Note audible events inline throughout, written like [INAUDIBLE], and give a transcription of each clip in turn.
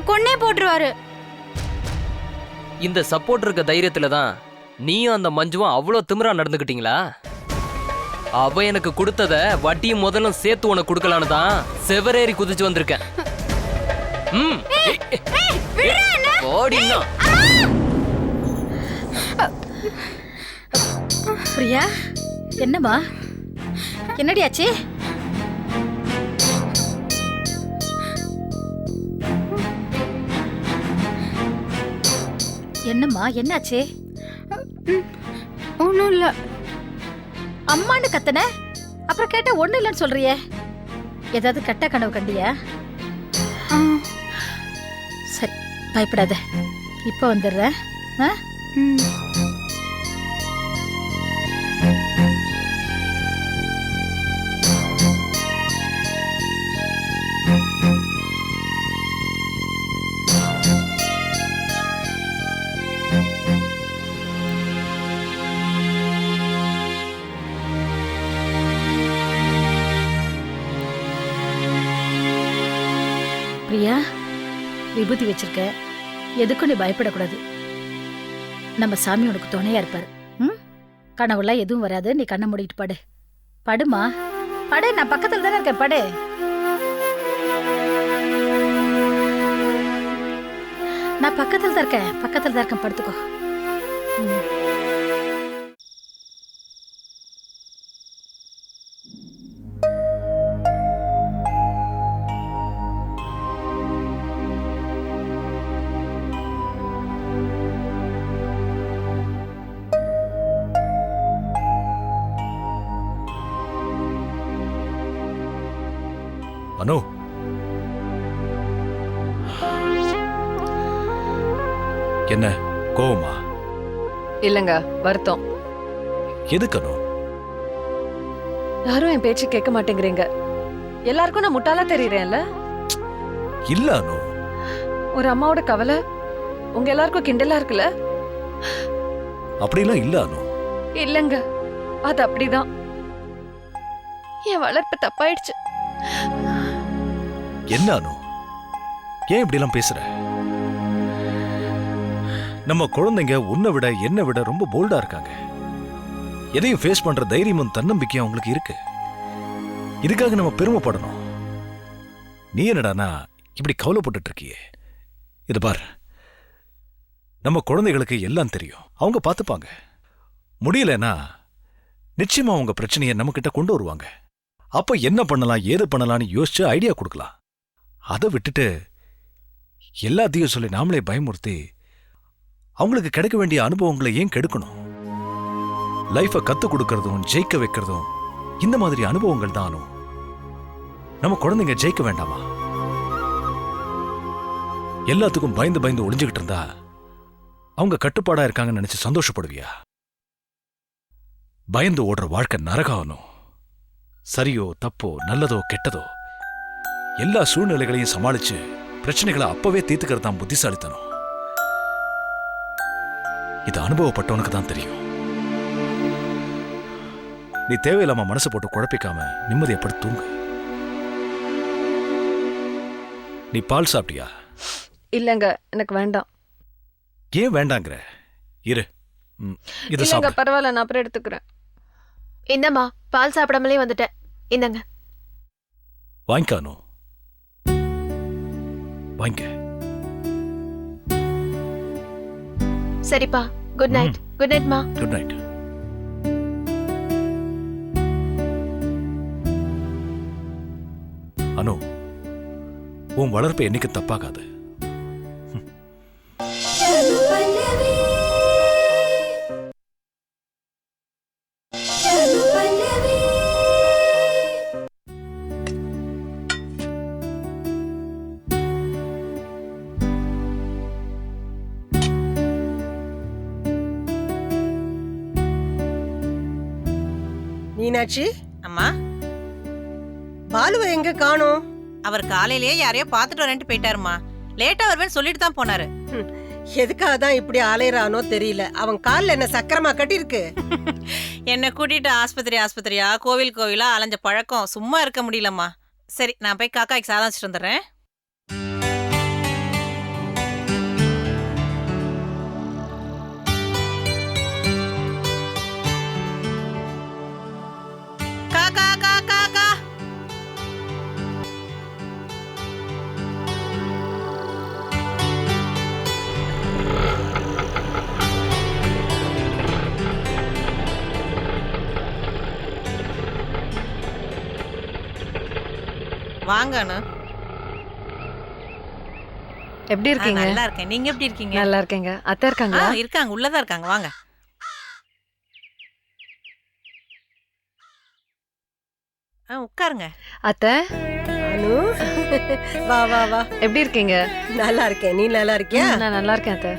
உன்னை கொன்னே போட்டுருவாரு. இந்த சப்போர்ட் இருக்க தைரியத்துல தான் நீயும் அந்த மஞ்சுவும் அவ்வளோ திமிரா நடந்துக்கிட்டீங்களா அவ எனக்கு கொடுத்தத வட்டியும் முதலும் சேர்த்து உனக்கு கொடுக்கலான்னு தான் செவரேறி குதிச்சு வந்திருக்கேன். ம். ஓடினா பிரியா என்னம்மா? என்னடி ஆச்சு என்னம்மா என்னாச்சு? ஒன்றும் இல்லை. அம்மான்னு கத்தன? அப்புறம் கேட்டா ஒண்ணு இல்லைன்னு சொல்றியே. ஏதாவது கெட்ட கனவு கண்டியா? சரி பயப்படாத. இப்போ வந்துடுறேன். ஆ? ம். எதுக்கும் நீ பயப்படக்கூடாது. நம்ம சாமி உனக்கு துணையா இருப்பாரு. ம்? கனவுலாம் எதுவும் வராது. நீ கண்ணை மூடிட்டு படு. படுமா படு நான் பக்கத்துல தானே இருக்கேன். படு. நான் பக்கத்துல தான் இருக்கேன். பக்கத்துல தான் இருக்கேன். படுத்துக்கோ. ம். அனு என்ன கோவமா? இல்லங்க வருத்தம். எதுக்கு அனு? யாரும் என் பேச்சு கேட்க மாட்டேங்கிறீங்க. எல்லாருக்கும் நான் முட்டாளா தெரியறேன்ல? இல்ல அனு. ஒரு அம்மாவோட கவலை உங்க எல்லாருக்கும் கிண்டலா இருக்குல்ல? அப்படிலாம் இல்ல அனு. இல்லங்க அது அப்படிதான். என் வளர்ப்பு தப்பாயிடுச்சு. என்ன அனு ஏன் இப்படிலாம் பேசுற? நம்ம குழந்தைங்க உன்னை விட என்னை விட ரொம்ப போல்டா இருக்காங்க. எதையும் ஃபேஸ் பண்ற தைரியமும் தன்னம்பிக்கையும் அவங்களுக்கு இருக்கு. இதுக்காக நம்ம பெருமைப்படணும். நீ என்னடானா இப்படி கவலைப்பட்டுட்டு இருக்கியே இது பார். நம்ம குழந்தைகளுக்கு எல்லாம் தெரியும். அவங்க பார்த்துப்பாங்க. முடியலன்னா நிச்சயமா அவங்க பிரச்சனையை நம்ம கிட்ட கொண்டு வருவாங்க. அப்ப என்ன பண்ணலாம் ஏது பண்ணலாம்னு யோசிச்சு ஐடியா கொடுக்கலாம். அதை விட்டுட்டு எல்லாத்தையும் சொல்லி நாமளே பயமுறுத்தி அவங்களுக்கு கிடைக்க வேண்டிய அனுபவங்களை ஏன் கெடுக்கணும்? லைஃபை கத்து கொடுக்கறதும் ஜெயிக்க வைக்கிறதும் இந்த மாதிரி அனுபவங்கள் தானும். நம்ம குழந்தைங்க ஜெயிக்க வேண்டாமா? எல்லாத்துக்கும் பயந்து பயந்து ஒளிஞ்சுக்கிட்டு இருந்தா அவங்க கட்டுப்பாடா இருக்காங்கன்னு நினைச்சு சந்தோஷப்படுவியா? பயந்து ஓடுற வாழ்க்கை நரகாகணும். சரியோ தப்போ நல்லதோ கெட்டதோ? எல்லா சூழ்நிலைகளையும் சமாளிச்சு பிரச்சனைகளை அப்பவே தீர்த்துக்கிறது தான் புத்திசாலித்தனம். இது அனுபவப்பட்டவனுக்கு தான் தெரியும். நீ தேவையில்லாம மனசை போட்டு குழப்பிக்காம நிம்மதியை படுத்து தூங்கு. நீ பால் சாப்பிட்டியா? இல்லங்க எனக்கு வேண்டாம். ஏன் வேண்டாங்கிற? இரு. ம், இதை இல்லங்க சாப்பிடு. பரவாயில்ல நான் அப்புறம் எடுத்துக்கிறேன். இந்தம்மா பால் சாப்பிடாமலே வந்துட்டேன். இந்தங்க வாங்கிக்கானோ வாங்கிக்க சரிப்பா குட் நைட் குட் நைட்மா குட் நைட் அனு உன் வளர்ப்பு என்னைக்கு தப்பாகாது. மீனாட்சி? அம்மா? பாலுவை எங்க காணோம்? அவர் காலையிலேயே யாரையோ பார்த்துட்டு வரேன்ட்டு போயிட்டாருமா லேட்டா வருவேன்னு சொல்லிட்டு தான் போனாரு. எதுக்காக தான் இப்படி அலையறானோ தெரியல. அவன் கால்ல என்ன சக்கரமா கட்டியிருக்கு? என்னை கூட்டிட்டு ஆஸ்பத்திரி ஆஸ்பத்திரியா? கோவில் கோவிலா? அலைஞ்ச பழக்கம். சும்மா இருக்க முடியலம்மா. சரி நான் போய் காக்காய்க்கு சாதம் வச்சுட்டு வந்துடுறேன். வாங்க அனு எப்படி இருக்கீங்க? நல்லா இருக்கேன். நீங்க எப்படி இருக்கீங்க? நல்லா இருக்கேங்க. அத்தை ஆ, இருக்காங்களா இருக்காங்க. உள்ளதா இருக்காங்க. வாங்க. ஆ உட்காருங்க. அத்தை? அனு வா வா வா. எப்படி இருக்கீங்க? நல்லா இருக்கேன். நீ நல்லா இருக்கியா? நான் நல்லா இருக்கேன் அத்தை.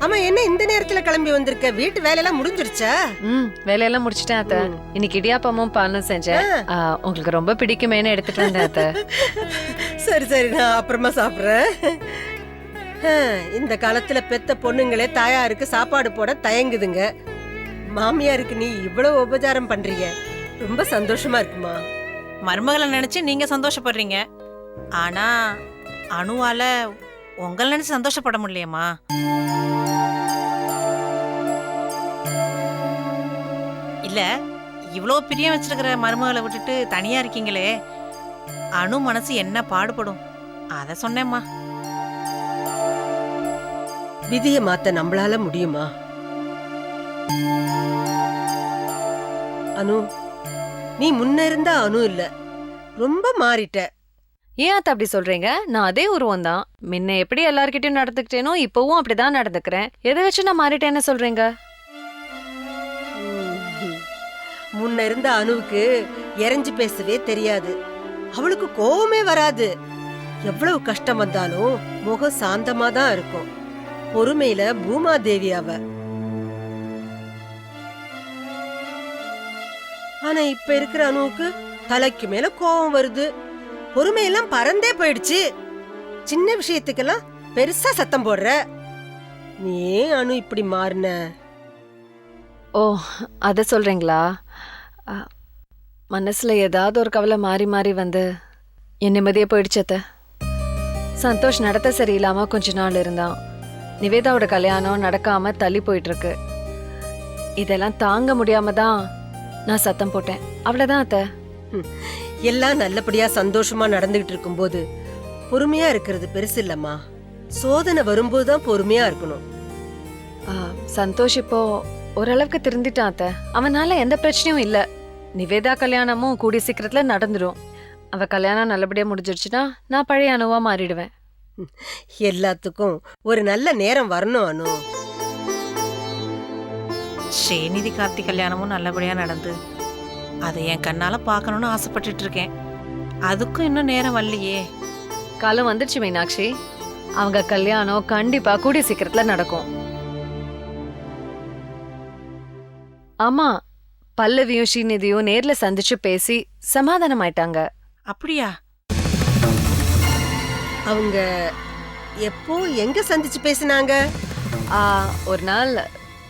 ஆமா என்ன இந்த நேரத்துல கிளம்பி வந்திருக்க? வீட்டு வேலையெல்லாம் முடிஞ்சிருச்சா? ம் வேலையெல்லாம் முடிச்சிட்டேன் அத்தை. இன்னைக்கு இடியாப்பமும் பாலும் செஞ்சேன். ஆ, உங்களுக்கு ரொம்ப பிடிக்குமேன்னு எடுத்துட்டு வந்தேன் அத்தை. [LAUGHS] சரி சரி நான் அப்புறமா சாப்பிடுறேன். இந்த காலத்துல பெத்த பொண்ணுங்களே தாயாருக்கு சாப்பாடு போட தயங்குதுங்க. மாமியாருக்கு நீ இவ்வளவு உபச்சாரம் பண்றீங்க. ரொம்ப சந்தோஷமா இருக்குமா? மருமகளை நினைச்சு நீங்க சந்தோஷப்படுறீங்க. ஆனா அணுவால உங்களை நினைச்சு சந்தோஷப்பட முடியலையேம்மா? இல்ல இவ்வளோ பிரியம் வச்சிருக்கிற மருமகளை விட்டுட்டு தனியா இருக்கீங்களே. அணு மனசு என்ன பாடுபடும்? அத சொன்னேம்மா. விதியை மாத்த நம்மளால முடியுமா? அனு நீ முன்ன இருந்த அனு இல்ல. ரொம்ப மாறிட்ட. ஏன் அத்தை அப்படி சொல்றீங்க? நான் அதே உருவம் தான். முன்ன எப்படி எல்லார்கிட்டயும் நடந்துக்கிட்டேனோ இப்பவும் அப்படிதான் நடந்துக்கிறேன். எதை வச்சு நான் மாறிட்டேன்னு சொல்றீங்க? முன்ன இருந்த அணுவுக்கு எரைஞ்சு பேசவே தெரியாது. அவளுக்கு கோவமே வராது. எவ்வளவு கஷ்டம் வந்தாலும் முகம் சாந்தமா தான் இருக்கும். பொறுமையில பூமாதேவி அவ. ஆனா இப்ப இருக்கிற அணுவுக்கு தலைக்கு மேல கோபம் வருது. பொறுமையெல்லாம் பறந்தே போயிடுச்சு. சின்ன விஷயத்துக்கெல்லாம் பெருசா சத்தம் போடுற. நீ அணு இப்படி மாறின? ஓ அத சொல்றீங்களா? அ, மனசுல ஏதாவது ஒரு கவலை மாறி மாறி வந்து என் நிம்மதியே போயிடுச்சு அத்தை. சந்தோஷ் நடத்த சரியில்லாம கொஞ்ச நாள் இருந்தான். நிவேதாவோட கல்யாணம் நடக்காம தள்ளி போயிட்டு இருக்கு இதெல்லாம் தாங்க முடியாம தான் நான் சத்தம் போட்டேன். அவ்வளவுதான் அத்தை. எல்லாம் நல்லபடியா சந்தோஷமா நடந்துகிட்டு இருக்கும்போது பொறுமையா இருக்கிறது பெருசு இல்லம்மா. சோதனை வரும்போது தான் பொறுமையா இருக்கணும். சந்தோஷ் இப்போ ஓரளவுக்கு திருந்திட்டான் அத்தை. அவனால எந்த பிரச்சனையும் இல்ல. நிவேதா கல்யாணமும் கூடிய சீக்கிரத்துல நடந்துடும் அவ கல்யாணம் நல்லபடியா முடிஞ்சிருச்சுன்னா நான் பழைய அணுவா மாறிடுவேன். எல்லாத்துக்கும் ஒரு நல்ல நேரம் வரணும் அனு. ஸ்ரீநிதி கார்த்தி கல்யாணமும் நல்லபடியா நடந்து. அதை என் கண்ணால பார்க்கணும்னு ஆசைப்பட்டுட்டு இருக்கேன் அதுக்கும் இன்னும் நேரம் வரலையே. காலம் வந்துடுச்சு மீனாட்சி. அவங்க கல்யாணம் கண்டிப்பா கூடிய சீக்கிரத்துல நடக்கும். ஆமா பல்லவியும் ஸ்ரீநிதியும் நேர்ல சந்திச்சு பேசி சமாதானம் ஆயிட்டாங்க அப்படியா? அவங்க எப்போ எங்க சந்திச்சு பேசினாங்க? ஆ, ஒரு நாள்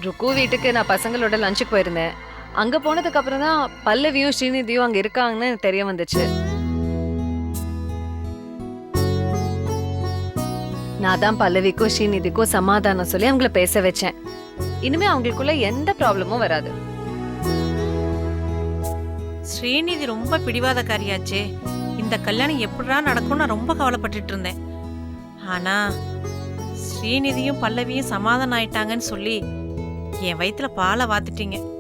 ருக்கு வீட்டுக்கு நான் பசங்களோட லஞ்சுக்கு போயிருந்தேன். அங்க போனதுக்கு அப்புறம் தான் பல்லவியும் ஸ்ரீநிதியும் அங்க இருக்காங்கன்னு தெரிய வந்துச்சு. நான் தான் பல்லவிக்கும் ஸ்ரீநிதிக்கும் சமாதானம் சொல்லி அவங்கள பேச வச்சேன். இனிமே அவங்களுக்குள்ள எந்த ப்ராப்ளமும் வராது. ஸ்ரீநிதி ரொம்ப பிடிவாதக்காரியாச்சே. இந்த கல்யாணம் எப்படிடா நடக்கும்னு நான் ரொம்ப கவலைப்பட்டுட்டு இருந்தேன். ஆனா ஸ்ரீநிதியும் பல்லவியும் சமாதானம் ஆயிட்டாங்கன்னு சொல்லி என் வயித்துல பாலை வாத்துட்டீங்க.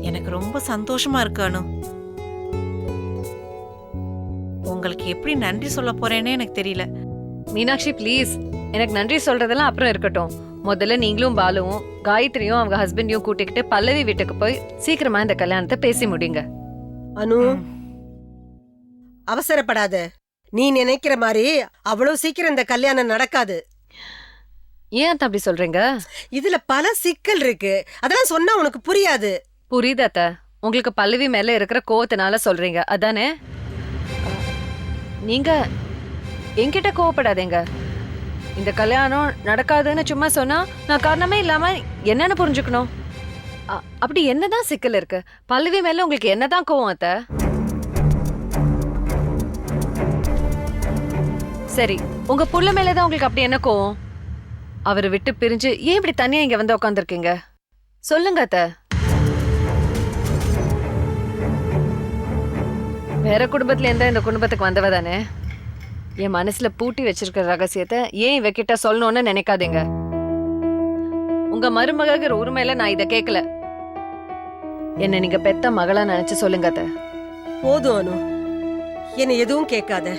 எனக்கு ரொம்ப சந்தோஷமா இருக்கு அனு. உங்களுக்கு எப்படி நன்றி சொல்ல போறேனே எனக்கு தெரியல. மீனாட்சி ப்ளீஸ் எனக்கு நன்றி சொல்றதெல்லாம் அப்புறம் இருக்கட்டும். முதல்ல நீங்களும் பாலுவும் காயத்ரியும் அவங்க ஹஸ்பண்டையும் கூட்டிக்கிட்டு பல்லவி வீட்டுக்கு போய் சீக்கிரமா இந்த கல்யாணத்தை பேசி முடிங்க. அனு. அவசரப்படாத. நீ நினைக்கிற மாதிரி அவ்வளவு சீக்கிரம் இந்த கல்யாணம் நடக்காது. ஏன் அத்தை அப்படி சொல்றீங்க? இதுல பல சிக்கல் இருக்கு. அதெல்லாம் சொன்னா உனக்கு புரியாது. புரியுது அத்தை. உங்களுக்கு பல்லவி மேல இருக்கிற கோவத்தினால சொல்றீங்க. அதானே? நீங்க என்கிட்ட கோவப்படாதீங்க. இந்த கல்யாணம் நடக்காதுன்னு சும்மா சொன்னா நான் காரணமே இல்லாம என்னன்னு புரிஞ்சுக்கணும். அப்படி என்னதான் சிக்கல் இருக்கு? பல்லவி மேல உங்களுக்கு என்னதான் கோவம் அத்தை? சரி உங்க புள்ள மேலதான் உங்களுக்கு அப்படி என்ன கோவம்? அவரை விட்டு பிரிஞ்சு ஏன் இப்படி தனியா இங்க வந்து உட்காந்துருக்கீங்க சொல்லுங்க அத்தை. வேற குடும்பத்துல இருந்தா இந்த குடும்பத்துக்கு வந்தவ தானே? என் மனசுல பூட்டி வச்சிருக்கிற ரகசியத்தை ஏன் இவகிட்ட சொல்லணும்னு நினைக்காதீங்க. உங்க மருமகிற உரிமையில நான் இத கேட்கல என்ன நீங்க பெத்த மகளா நினைச்சு சொல்லுங்க அத்தை. போதும் அனு. என்னை எதுவும் கேட்காத.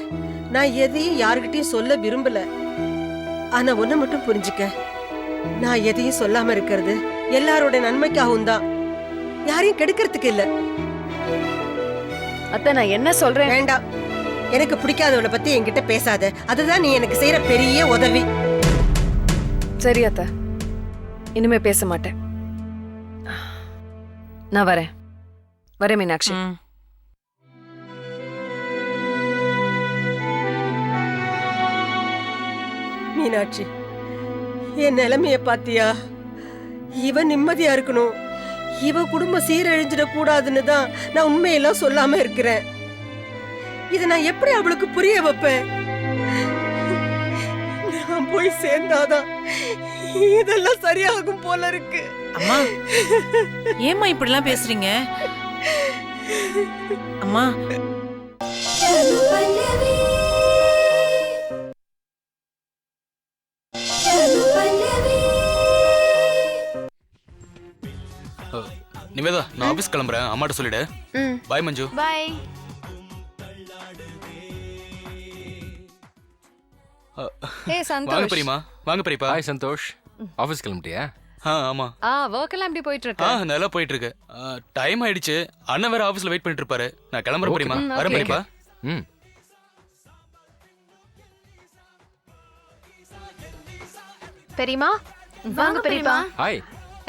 நான் எதையும் யாருக்கிட்டையும் சொல்ல விரும்பல. ஆனா ஒண்ணு மட்டும் புரிஞ்சுக்க. நான் எதையும் சொல்லாம இருக்கிறது எல்லாரோட நன்மைக்காகவும் தான். யாரையும் கெடுக்கிறதுக்கு இல்ல. அத்தை நான் என்ன சொல்றேன்? வேண்டாம். எனக்கு பிடிக்காதவளை பத்தி என்கிட்ட பேசாத. அதுதான் நீ எனக்கு செய்யற பெரிய உதவி. சரி அத்தை. இனிமே பேச மாட்டேன். நான் வரேன். வரேன் மீனாட்சி. மீனாட்சி என் நிலைமைய பாத்தியா? இவ நிம்மதியா இருக்கணும். இவ குடும்பம் சீரழிஞ்சிட கூடாதுன்னு தான் நான் உண்மையெல்லாம் சொல்லாம இருக்கிறேன். இத நான் எப்படி அவளுக்கு புரிய வைப்பேன்? நான் போய் சேர்ந்தாதான் இதெல்லாம் சரியாகும் போல இருக்கு. அம்மா ஏம்மா இப்படிலாம் பேசுறீங்க? அம்மா. நிவேதா நான் ஆபீஸ் கிளம்புறேன். அம்மாட்ட சொல்லிடு. ம். பாய் மஞ்சு. பாய் ஏ வாங்க சந்தோஷ். பெரியமா வாங்க பெரியப்பா ஹாய் சந்தோஷ். ஆஃபீஸ் கிளம்பிட்டியா? ஆ ஆமா. ஆ ஒர்க் எல்லாம் எப்படி போயிட்டு ஆ இருக்கு நல்லா போயிட்டு இருக்கு டைம் ஆயிடுச்சு. அண்ணன் வேற ஆபீஸ்ல வெயிட் பண்ணிட்டு இருப்பாரு நான் கிளம்புறேன். பெரியமா ம், வரேன் okay. பெரியப்பா ம். பெரியமா வாங்க பெரியப்பா ஹாய்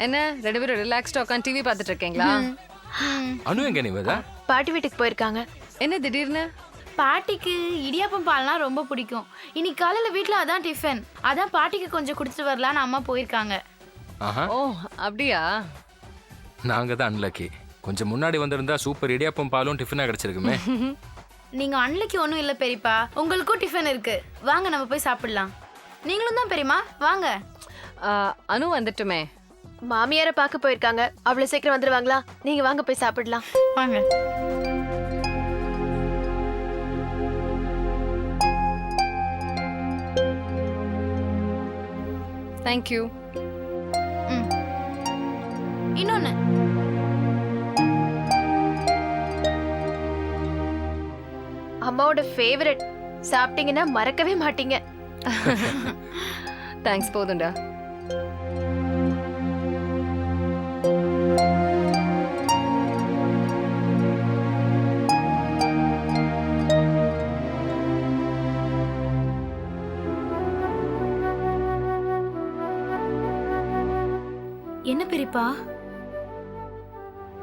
என்ன ரெண்டு பேரும் ரிலாக்ஸ்டா உட்காந்து டிவி பார்த்துட்டு இருக்கீங்களா? அனு எங்க நிவேதா பாட்டி வீட்டுக்கு போயிருக்காங்க. என்ன திடீர்னு? பாட்டிக்கு இடியாப்பம் பால்னா ரொம்ப பிடிக்கும். இன்னைக்கு காலையில வீட்ல அதான் டிஃபன் அதான் பாட்டிக்கு கொஞ்சம் கொடுத்துட்டு வரலான்னு அம்மா போயிருக்காங்க. ஆஹா. ஓ அப்படியா? நாங்க தான் அன்லக்கி கொஞ்சம் முன்னாடி வந்திருந்தா சூப்பர் இடியாப்பம் பாலும் டிஃபனா கிடைச்சிருக்குமே. [LAUGHS] நீங்க அன்னைக்கு ஒன்றும் இல்லை பெரியப்பா. உங்களுக்கும் டிஃபன் இருக்கு. வாங்க நம்ம போய் சாப்பிடலாம். நீங்களும் தான் பெரியமா வாங்க. ஆ, அனு வந்துட்டுமே. மாமியார பார்க்க போயிருக்காங்க. அவ்வளவு சீக்கிரம் வந்துருவாங்களா? நீங்க வாங்க போய் சாப்பிடலாம். வாங்க. தேங்க்யூ ம் இன்னொன்னு அம்மாவோட ஃபேவரட் சாப்பிட்டீங்கன்னா மறக்கவே மாட்டீங்க தேங்க்ஸ் போதும்டா என்ன பெரியப்பா?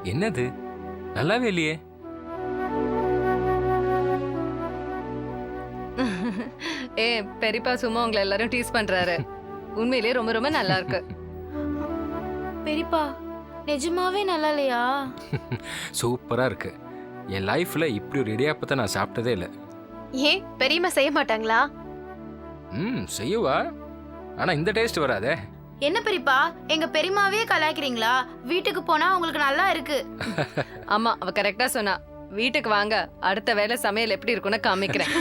என்னது? நல்லாவே இல்லையே. ஏ பெரியப்பா சும்மா உங்களை எல்லாரும் டீஸ் பண்றாரு. உண்மையிலேயே ரொம்ப ரொம்ப நல்லா இருக்கு. பெரியப்பா நிஜமாவே நல்லா இல்லையா? [LAUGHS] சூப்பரா இருக்கு. என் லைஃப்ல இப்படி ஒரு இடியாப்பத்தை நான் சாப்பிட்டதே இல்லை. ஏன் பெரியம்மா செய்ய மாட்டாங்களா? ம் செய்யுவா. ஆனா இந்த டேஸ்ட் வராதே. என்ன பெரியப்பா எங்க பெரியமாவே கலாய்க்கிறீங்களா? வீட்டுக்கு போனா உங்களுக்கு நல்லா இருக்கு. [LAUGHS] ஆமா அவ கரெக்டா சொன்னா. வீட்டுக்கு வாங்க. அடுத்த வேலை சமையல் எப்படி இருக்கும்னு காமிக்கிறேன். [LAUGHS]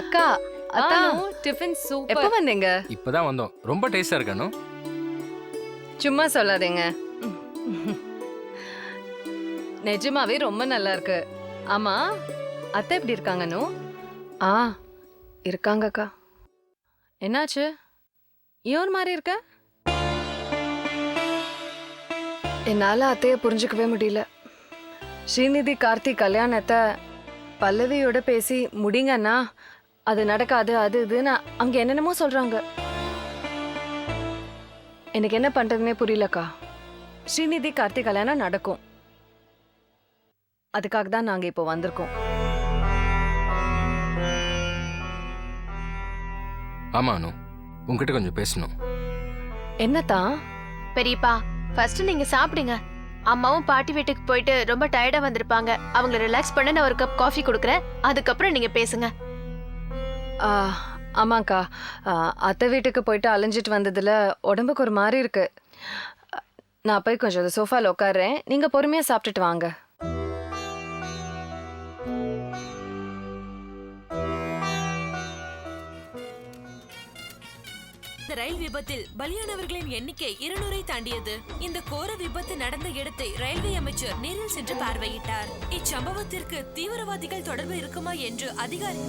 அக்கா அதான் டிஃபன் சூப்பர் எப்ப வந்தீங்க? இப்பதான் வந்தோம். ரொம்ப டேஸ்டா இருக்கனு சும்மா சொல்லாதீங்க. நிஜமாவே ரொம்ப நல்லா இருக்கு. ஆமா அத்தை எப்படி இருக்காங்கன்னு ஆ இருக்காங்கக்கா என்னாச்சு? ஏன் மாதிரி இருக்க? என்னால அத்தைய புரிஞ்சுக்கவே முடியல. ஸ்ரீநிதி கார்த்திக் கல்யாணத்தை பல்லவியோட பேசி முடிங்கன்னா அது நடக்காது அது இதுன்னு அங்க என்னென்னமோ சொல்றாங்க. எனக்கு என்ன பண்றதுனே புரியலக்கா. ஸ்ரீநிதி கார்த்திக் கல்யாணம் நடக்கும். அதுக்காக தான் நாங்க இப்போ வந்திருக்கோம். ஆமா அனு. உன்கிட்ட கொஞ்சம் பேசணும். என்னத்தான் பெரியப்பா ஃபர்ஸ்ட் நீங்க சாப்பிடுங்க. அம்மாவும் பாட்டி வீட்டுக்கு போயிட்டு ரொம்ப டயர்டா வந்திருப்பாங்க. அவங்கள ரிலாக்ஸ் பண்ண நான் ஒரு கப் காஃபி கொடுக்குறேன். அதுக்கப்புறம் நீங்க பேசுங்க. ஆ, ஆமாக்கா. ஆ, அத்தை வீட்டுக்கு போயிட்டு அலைஞ்சிட்டு வந்ததுல உடம்புக்கு ஒரு மாதிரி இருக்கு. நான் போய் கொஞ்சம் சோஃபால உட்காடுறேன் நீங்க பொறுமையா சாப்பிட்டுட்டு வாங்க. நடந்த ரயில் விபத்தில் பலியானவர்களின் எண்ணிக்கை இருநூறை தாண்டியது. இந்த கோர விபத்து நடந்த இடத்தை ரயில்வே அமைச்சர் நேரில் சென்று பார்வையிட்டார். இச்சம்பவத்திற்கு தீவிரவாதிகள் தொடர்பு இருக்குமா என்று அதிகாரி